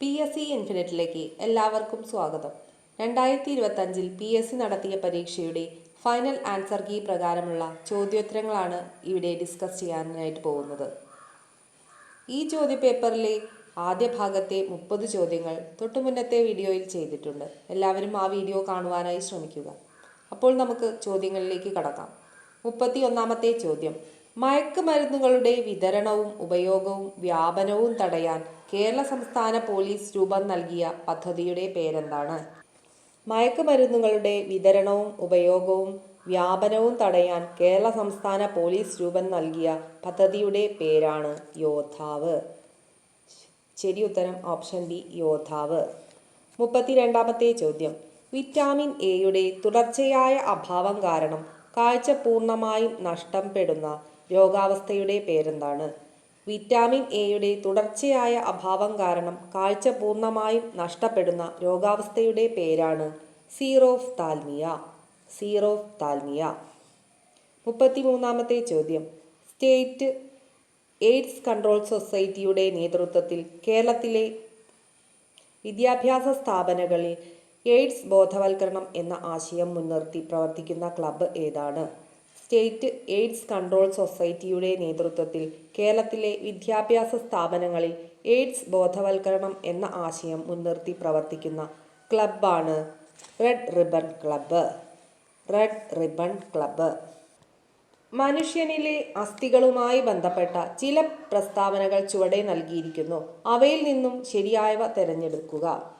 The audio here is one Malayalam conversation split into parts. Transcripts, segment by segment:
പി എസ് സി ഇൻഫിനിറ്റിലേക്ക് എല്ലാവർക്കും സ്വാഗതം. രണ്ടായിരത്തി ഇരുപത്തഞ്ചിൽ പി എസ് സി നടത്തിയ പരീക്ഷയുടെ ഫൈനൽ ആൻസർ കീ പ്രകാരമുള്ള ചോദ്യോത്തരങ്ങളാണ് ഇവിടെ ഡിസ്കസ് ചെയ്യാനായിട്ട് പോകുന്നത്. ഈ ചോദ്യപേപ്പറിലെ ആദ്യ ഭാഗത്തെ മുപ്പത് ചോദ്യങ്ങൾ തൊട്ടുമുന്നത്തെ വീഡിയോയിൽ ചെയ്തിട്ടുണ്ട്. എല്ലാവരും ആ വീഡിയോ കാണുവാനായി ശ്രമിക്കുക. അപ്പോൾ നമുക്ക് ചോദ്യങ്ങളിലേക്ക് കടക്കാം. മുപ്പത്തി ഒന്നാമത്തെ ചോദ്യം. മയക്കുമരുന്നുകളുടെ വിതരണവും ഉപയോഗവും വ്യാപനവും തടയാൻ കേരള സംസ്ഥാന പോലീസ് രൂപം നൽകിയ പദ്ധതിയുടെ പേരെന്താണ്? മയക്കുമരുന്നുകളുടെ വിതരണവും ഉപയോഗവും വ്യാപനവും തടയാൻ കേരള സംസ്ഥാന പോലീസ് രൂപം നൽകിയ പദ്ധതിയുടെ പേരാണ് യോദ്ധാവ്. ശരി ഉത്തരം ഓപ്ഷൻ ബി യോദ്ധാവ്. മുപ്പത്തിരണ്ടാമത്തെ ചോദ്യം. വിറ്റാമിൻ എയുടെ തുടർച്ചയായ അഭാവം കാരണം കാഴ്ച പൂർണമായും നഷ്ടപ്പെടുന്ന രോഗാവസ്ഥയുടെ പേരെന്താണ്? വിറ്റാമിൻ എയുടെ തുടർച്ചയായ അഭാവം കാരണം കാഴ്ച പൂർണമായും നഷ്ടപ്പെടുന്ന രോഗാവസ്ഥയുടെ പേരാണ് സീറോഫ് താൽമിയ സീറോഫ് താൽമിയ മുപ്പത്തിമൂന്നാമത്തെ ചോദ്യം. സ്റ്റേറ്റ് എയ്ഡ്സ് കൺട്രോൾ സൊസൈറ്റിയുടെ നേതൃത്വത്തിൽ കേരളത്തിലെ വിദ്യാഭ്യാസ സ്ഥാപനങ്ങളിൽ എയ്ഡ്സ് ബോധവൽക്കരണം എന്ന ആശയം മുൻനിർത്തി പ്രവർത്തിക്കുന്ന ക്ലബ്ബ് ഏതാണ്? സ്റ്റേറ്റ് എയ്ഡ്സ് കൺട്രോൾ സൊസൈറ്റിയുടെ നേതൃത്വത്തിൽ കേരളത്തിലെ വിദ്യാഭ്യാസ സ്ഥാപനങ്ങളിൽ എയ്ഡ്സ് ബോധവൽക്കരണം എന്ന ആശയം മുൻനിർത്തി പ്രവർത്തിക്കുന്ന ക്ലബ്ബാണ് red ribbon club. Red ribbon club. മനുഷ്യനിലെ അസ്ഥികളുമായി ബന്ധപ്പെട്ട ചില പ്രസ്താവനകൾ ചുവടെ നൽകിയിരിക്കുന്നു. അവയിൽ നിന്നും ശരിയായവ തിരഞ്ഞെടുക്കുക.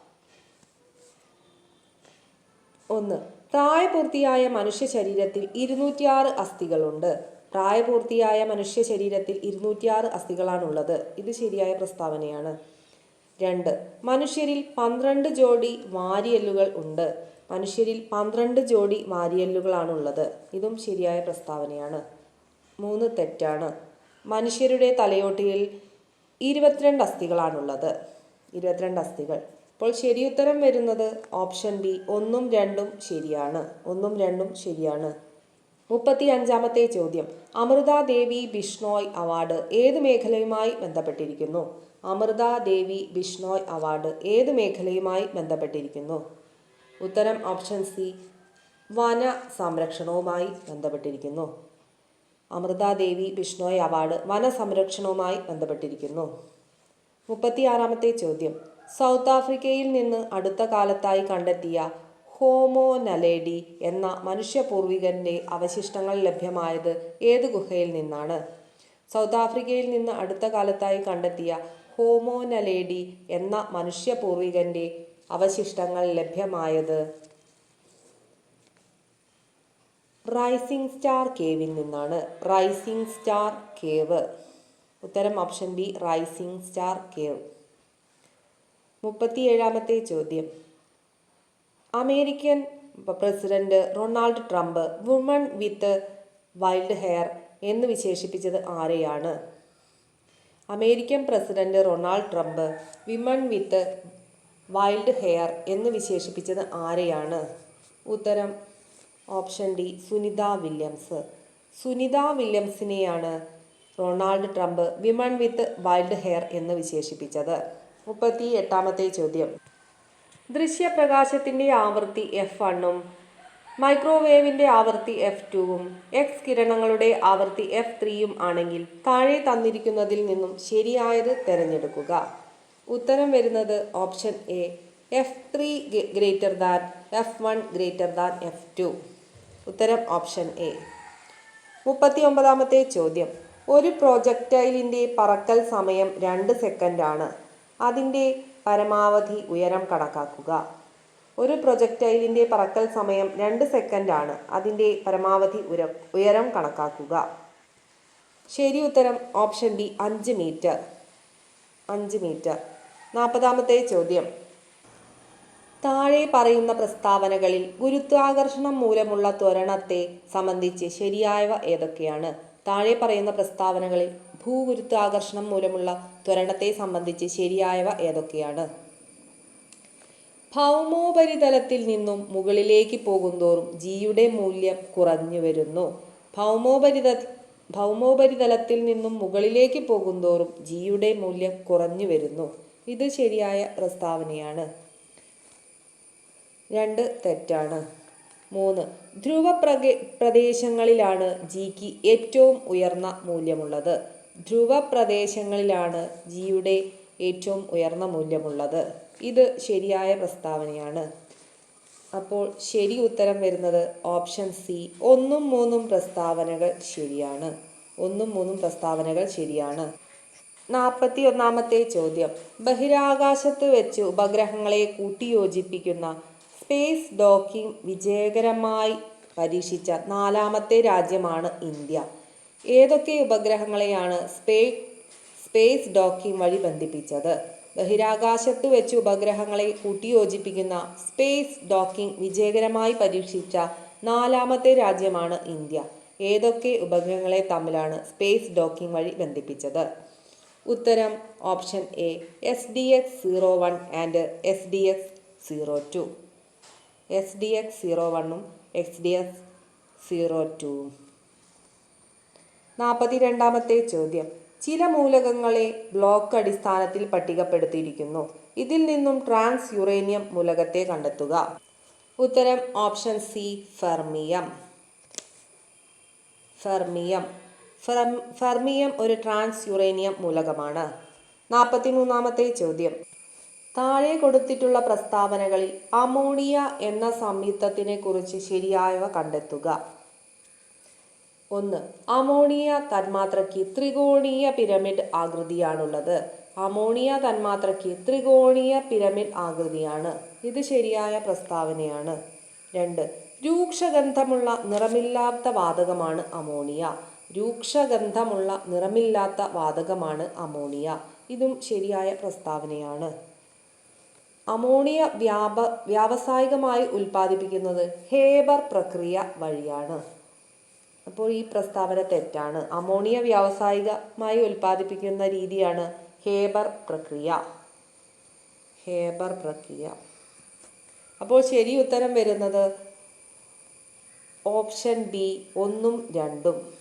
ഒന്ന് പ്രായപൂർത്തിയായ മനുഷ്യ ശരീരത്തിൽ ഇരുന്നൂറ്റിയാറ് അസ്ഥികളുണ്ട്. പ്രായപൂർത്തിയായ മനുഷ്യ ശരീരത്തിൽ ഇരുന്നൂറ്റിയാറ് അസ്ഥികളാണുള്ളത്. ഇത് ശരിയായ പ്രസ്താവനയാണ്. രണ്ട് മനുഷ്യരിൽ പന്ത്രണ്ട് ജോഡി വാരിയല്ലുകൾ ഉണ്ട്. മനുഷ്യരിൽ പന്ത്രണ്ട് ജോഡി വാരിയല്ലുകളാണുള്ളത്. ഇതും ശരിയായ പ്രസ്താവനയാണ്. മൂന്ന് തെറ്റാണ്. മനുഷ്യരുടെ തലയോട്ടിയിൽ ഇരുപത്തിരണ്ട് അസ്ഥികളാണുള്ളത്. ഇരുപത്തിരണ്ട് അസ്ഥികൾ. അപ്പോൾ ശരിയുത്തരം വരുന്നത് ഓപ്ഷൻ ബി ഒന്നും രണ്ടും ശരിയാണ്. ഒന്നും രണ്ടും ശരിയാണ്. മുപ്പത്തി അഞ്ചാമത്തെ ചോദ്യം. അമൃത ദേവി ബിഷ്ണോയ് അവാർഡ് ഏത് മേഖലയുമായി ബന്ധപ്പെട്ടിരിക്കുന്നു? അമൃത ദേവി ബിഷ്ണോയ് അവാർഡ് ഏത് മേഖലയുമായി ബന്ധപ്പെട്ടിരിക്കുന്നു? ഉത്തരം ഓപ്ഷൻ സി വന സംരക്ഷണവുമായി ബന്ധപ്പെട്ടിരിക്കുന്നു. അമൃത ദേവി ബിഷ്ണോയ് അവാർഡ് വന സംരക്ഷണവുമായി ബന്ധപ്പെട്ടിരിക്കുന്നു. മുപ്പത്തിയാറാമത്തെ ചോദ്യം. സൗത്ത് ആഫ്രിക്കയിൽ നിന്ന് അടുത്ത കാലത്തായി കണ്ടെത്തിയ ഹോമോ നലേഡി എന്ന മനുഷ്യപൂർവികന്റെ അവശിഷ്ടങ്ങൾ ലഭ്യമായത് ഏത് ഗുഹയിൽ നിന്നാണ്? സൗത്ത് ആഫ്രിക്കയിൽ നിന്ന് അടുത്ത കാലത്തായി കണ്ടെത്തിയ ഹോമോ നലേഡി എന്ന മനുഷ്യപൂർവികന്റെ അവശിഷ്ടങ്ങൾ ലഭ്യമായത് റൈസിംഗ് സ്റ്റാർ കേവിൽ നിന്നാണ്. Rising star cave. ഉത്തരം option B rising star cave. മുപ്പത്തിയേഴാമത്തെ ചോദ്യം. American president Ronald Trump woman with wild hair എന്ന് വിശേഷിപ്പിച്ചത് ആരെയാണ്? American president Ronald Trump women with wild hair എന്ന് വിശേഷിപ്പിച്ചത് ആരെയാണ്? ഉത്തരം option D Sunita Williams. Sunitha വില്യംസിനെയാണ് Ronald Trump women with wild hair എന്ന് വിശേഷിപ്പിച്ചത്. മുപ്പത്തി എട്ടാമത്തെ ചോദ്യം. ദൃശ്യപ്രകാശത്തിന്റെ ആവൃത്തി എഫ് വണ്ണും മൈക്രോവേവിന്റെ ആവൃത്തി എഫ് ടുവും എക്സ് കിരണങ്ങളുടെ ആവൃത്തി എഫ് ത്രീയും ആണെങ്കിൽ താഴെ തന്നിരിക്കുന്നതിൽ നിന്നും ശരിയായത് തിരഞ്ഞെടുക്കുക. ഉത്തരം വരുന്നത് option A F three greater than F one greater than F two. ഉത്തരം ഓപ്ഷൻ എ. മുപ്പത്തി ഒമ്പതാമത്തെ ചോദ്യം. ഒരു പ്രോജക്റ്റൈലിന്റെ പറക്കൽ സമയം രണ്ട് സെക്കൻഡാണ്. അതിന്റെ പരമാവധി ഉയരം കണക്കാക്കുക. ഒരു പ്രൊജക്റ്റൈലിന്റെ പറക്കൽ സമയം രണ്ട് സെക്കൻഡാണ്. അതിന്റെ പരമാവധി ഉയരം കണക്കാക്കുക. ശരി ഉത്തരം ഓപ്ഷൻ ബി അഞ്ച് മീറ്റർ. അഞ്ച് മീറ്റർ. നാൽപ്പതാമത്തെ ചോദ്യം. താഴെ പറയുന്ന പ്രസ്താവനകളിൽ ഗുരുത്വാകർഷണം മൂലമുള്ള ത്വരണത്തെ സംബന്ധിച്ച് ശരിയായവ ഏതൊക്കെയാണ്? താഴെ പറയുന്ന പ്രസ്താവനകളിൽ ഭൂഗുരുത്വാകർഷണം മൂലമുള്ള ത്വരണത്തെ സംബന്ധിച്ച് ശരിയായവ ഏതൊക്കെയാണ്? ഭൗമോപരിതലത്തിൽ നിന്നും മുകളിലേക്ക് പോകുന്തോറും ജിയുടെ മൂല്യം കുറഞ്ഞു വരുന്നു. ഭൗമോപരിത ഭൗമോപരിതലത്തിൽ നിന്നും മുകളിലേക്ക് പോകുന്തോറും ജിയുടെ മൂല്യം കുറഞ്ഞു വരുന്നു. ഇത് ശരിയായ പ്രസ്താവനയാണ്. രണ്ട് തെറ്റാണ്. മൂന്ന്. ധ്രുവ പ്രദേശങ്ങളിലാണ് ജിക്ക് ഏറ്റവും ഉയർന്ന മൂല്യമുള്ളത്. ധ്രുവ പ്രദേശങ്ങളിലാണ് ജിയുടെ ഏറ്റവും ഉയർന്ന മൂല്യമുള്ളത്. ഇത് ശരിയായ പ്രസ്താവനയാണ്. അപ്പോൾ ശരി ഉത്തരം വരുന്നത് ഓപ്ഷൻ സി. ഒന്നും മൂന്നും പ്രസ്താവനകൾ ശരിയാണ്. ഒന്നും മൂന്നും പ്രസ്താവനകൾ ശരിയാണ്. നാൽപ്പത്തി ഒന്നാമത്തെ ചോദ്യം. ബഹിരാകാശത്ത് വെച്ച് ഉപഗ്രഹങ്ങളെ കൂട്ടിയോജിപ്പിക്കുന്ന സ്പേസ് ഡോക്കിംഗ് വിജയകരമായി പരീക്ഷിച്ച നാലാമത്തെ രാജ്യമാണ് ഇന്ത്യ. ഏതൊക്കെ ഉപഗ്രഹങ്ങളെയാണ് സ്പേ സ്പേസ് ഡോക്കിംഗ് വഴി ബന്ധിപ്പിച്ചത്? ബഹിരാകാശത്ത് വെച്ച് ഉപഗ്രഹങ്ങളെ കൂട്ടിയോജിപ്പിക്കുന്ന സ്പേസ് ഡോക്കിംഗ് വിജയകരമായി പരീക്ഷിച്ച നാലാമത്തെ രാജ്യമാണ് ഇന്ത്യ. ഏതൊക്കെ ഉപഗ്രഹങ്ങളെ തമ്മിലാണ് സ്പേസ് ഡോക്കിംഗ് വഴി ബന്ധിപ്പിച്ചത്? ഉത്തരം option A S D X zero one and S D X zero two. S D X zero വണ്ണും എക്സ് ഡി എക്സ് സീറോ ടുവും നാൽപ്പത്തി രണ്ടാമത്തെ ചോദ്യം. ചില മൂലകങ്ങളെ ബ്ലോക്ക് അടിസ്ഥാനത്തിൽ പട്ടികപ്പെടുത്തിയിരിക്കുന്നു. ഇതിൽ നിന്നും ട്രാൻസ് യുറേനിയം മൂലകത്തെ കണ്ടെത്തുക. ഉത്തരം option C fermium. Fermium. Fermium ഒരു ട്രാൻസ് യുറേനിയം മൂലകമാണ്. നാൽപ്പത്തി മൂന്നാമത്തെ ചോദ്യം. താഴെ കൊടുത്തിട്ടുള്ള പ്രസ്താവനകളിൽ അമോണിയ എന്ന സംയുക്തത്തിനെ കുറിച്ച് ശരിയായവ കണ്ടെത്തുക. ഒന്ന്. അമോണിയ തന്മാത്രയ്ക്ക് ത്രികോണീയ പിരമിഡ് ആകൃതിയാണുള്ളത്. അമോണിയ തന്മാത്രയ്ക്ക് ത്രികോണീയ പിരമിഡ് ആകൃതിയാണ്. ഇത് ശരിയായ പ്രസ്താവനയാണ്. രണ്ട്. രൂക്ഷഗന്ധമുള്ള നിറമില്ലാത്ത വാതകമാണ് അമോണിയ. രൂക്ഷഗന്ധമുള്ള നിറമില്ലാത്ത വാതകമാണ് അമോണിയ. ഇതും ശരിയായ പ്രസ്താവനയാണ്. അമോണിയ വ്യാപ വ്യാവസായികമായി ഉൽപ്പാദിപ്പിക്കുന്നത് ഹേബർ പ്രക്രിയ വഴിയാണ്. അപ്പോൾ ഈ പ്രസ്താവന തെറ്റാണ്. അമോണിയ വ്യാവസായികമായി ഉൽപ്പാദിപ്പിക്കുന്ന രീതിയാണ് ഹേബർ പ്രക്രിയ. ഹേബർ പ്രക്രിയ. അപ്പോൾ ശരി ഉത്തരം വരുന്നത് ഓപ്ഷൻ ബി ഒന്നും രണ്ടും.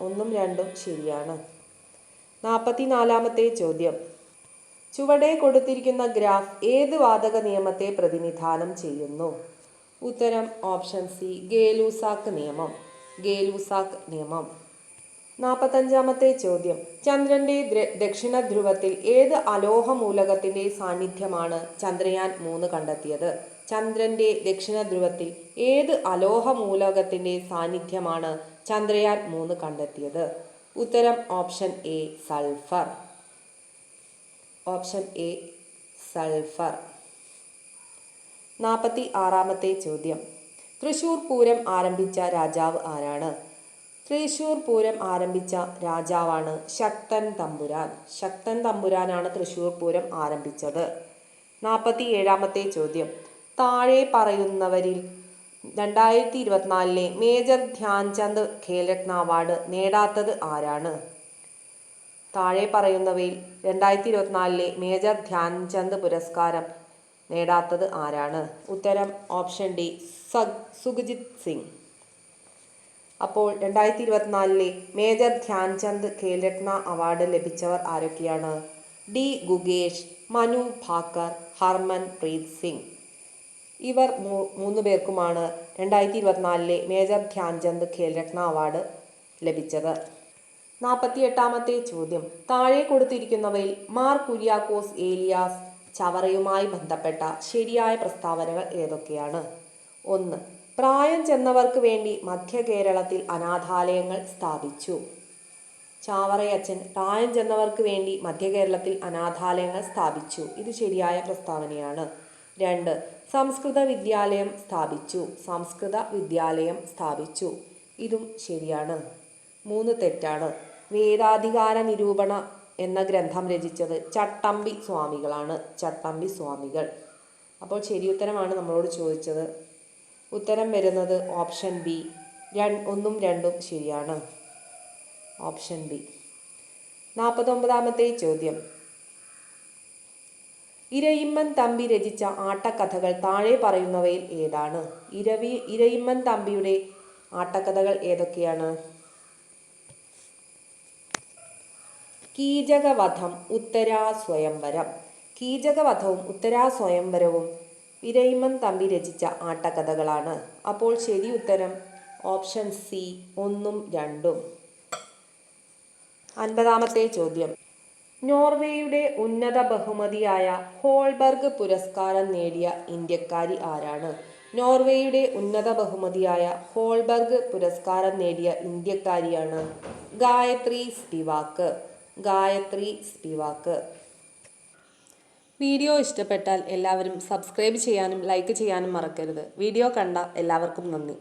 ഒന്നും രണ്ടും ശരിയാണ്. നാൽപ്പത്തി നാലാമത്തെ ചോദ്യം. ചുവടെ കൊടുത്തിരിക്കുന്ന ഗ്രാഫ് ഏത് വാതക നിയമത്തെ പ്രതിനിധാനം ചെയ്യുന്നു? ഉത്തരം ഓപ്ഷൻ സി ഗേലൂസാക്ക് നിയമം. ഗേലൂസാക്ക് നിയമം. നാൽപ്പത്തഞ്ചാമത്തെ ചോദ്യം. ചന്ദ്രന്റെ ദ്ര- ദക്ഷിണ ധ്രുവത്തിൽ ഏത് അലോഹ മൂലകത്തിന്റെ സാന്നിധ്യമാണ് ചന്ദ്രയാൻ മൂന്ന് കണ്ടെത്തിയത്? ചന്ദ്രന്റെ ദക്ഷിണ ധ്രുവത്തിൽ ഏത് അലോഹ മൂലകത്തിന്റെ സാന്നിധ്യമാണ് ചന്ദ്രയാൻ മൂന്ന് കണ്ടെത്തിയത്? ഉത്തരം option A sulphur. Option A sulphur. നാൽപ്പത്തി ആറാമത്തെ ചോദ്യം. തൃശൂർ പൂരം ആരംഭിച്ച രാജാവ് ആരാണ്? തൃശൂർ പൂരം ആരംഭിച്ച രാജാവാണ് ശക്തൻ തമ്പുരാൻ. ശക്തൻ തമ്പുരാനാണ് തൃശൂർ പൂരം ആരംഭിച്ചത്. നാൽപ്പത്തി ഏഴാമത്തെ ചോദ്യം. താഴെ പറയുന്നവരിൽ രണ്ടായിരത്തി ഇരുപത്തിനാലിലെ മേജർ ധ്യാൻചന്ദ് ഖേൽരത്ന അവാർഡ് നേടാത്തത് ആരാണ്? താഴെ പറയുന്നവയിൽ രണ്ടായിരത്തി ഇരുപത്തിനാലിലെ മേജർ ധ്യാൻചന്ദ് പുരസ്കാരം നേടാത്തത് ആരാണ്? ഉത്തരം ഓപ്ഷൻ ഡി സുഖജിത് സിംഗ്. അപ്പോൾ രണ്ടായിരത്തി ഇരുപത്തിനാലിലെ മേജർ ധ്യാൻചന്ദ് ഖേൽരത്ന അവാർഡ് ലഭിച്ചവർ ആരൊക്കെയാണ്? D Gukesh Manu Bhaker Harmanpreet Singh. ഇവർ മൂന്ന് പേർക്കുമാണ് രണ്ടായിരത്തി ഇരുപത്തിനാലിലെ മേജർ ധ്യാൻചന്ദ് ഖേൽരത്ന അവാർഡ് ലഭിച്ചത്. നാൽപ്പത്തി എട്ടാമത്തെ ചോദ്യം. താഴെ കൊടുത്തിരിക്കുന്നവയിൽ മാർ കുര്യാക്കോസ് ഏലിയാസ് ചവറയുമായി ബന്ധപ്പെട്ട ശരിയായ പ്രസ്താവനകൾ ഏതൊക്കെയാണ്? ഒന്ന്. പ്രായം ചെന്നവർക്ക് വേണ്ടി മധ്യ കേരളത്തിൽ അനാഥാലയങ്ങൾ സ്ഥാപിച്ചു. ചാവറയച്ചൻ പ്രായം ചെന്നവർക്ക് വേണ്ടി മധ്യ കേരളത്തിൽ അനാഥാലയങ്ങൾ സ്ഥാപിച്ചു. ഇത് ശരിയായ പ്രസ്താവനയാണ്. രണ്ട്. സംസ്കൃത വിദ്യാലയം സ്ഥാപിച്ചു. സംസ്കൃത വിദ്യാലയം സ്ഥാപിച്ചു. ഇതും ശരിയാണ്. മൂന്ന് തെറ്റാണ്. വേദാധികാര നിരൂപണ എന്ന ഗ്രന്ഥം രചിച്ചത് ചട്ടമ്പി സ്വാമികളാണ്. ചട്ടമ്പി സ്വാമികൾ. അപ്പോൾ ശരിയുത്തരമാണ് നമ്മളോട് ചോദിച്ചത്. ഉത്തരം വരുന്നത് ഓപ്ഷൻ ബി. ഒന്നും രണ്ടും ശരിയാണ്. Option B. നാൽപ്പത്തൊമ്പതാമത്തെ ചോദ്യം. ഇരയിമ്മൻ തമ്പി രചിച്ച ആട്ടക്കഥകൾ താഴെ പറയുന്നവയിൽ ഏതാണ്? ഇരവി ഇരയിമ്മൻ തമ്പിയുടെ ആട്ടക്കഥകൾ ഏതൊക്കെയാണ്? കീചകവധം ഉത്തരാ സ്വയംവരം കീചകവധവും ഉത്തരാ സ്വയംവരവും വിരയിമൻ തമ്പി രചിച്ച ആട്ടക്കഥകളാണ്. അപ്പോൾ ശരി ഉത്തരം. ഓപ്ഷൻ സി ഒന്നും രണ്ടും. അൻപതാമത്തെ ചോദ്യം. നോർവേയുടെ ഉന്നത ബഹുമതിയായ ഹോൾബർഗ് പുരസ്കാരം നേടിയ ഇന്ത്യക്കാരി ആരാണ്? നോർവേയുടെ ഉന്നത ബഹുമതിയായ ഹോൾബർഗ് പുരസ്കാരം നേടിയ ഇന്ത്യക്കാരിയാണ് Gayatri Spivak. Gayatri Spivak. Video ഇഷ്ടപ്പെട്ടാൽ എല്ലാവരും സബ്സ്ക്രൈബ് ചെയ്യാനും ലൈക്ക് ചെയ്യാനും മറക്കരുത്. വീഡിയോ കണ്ട എല്ലാവർക്കും നന്ദി.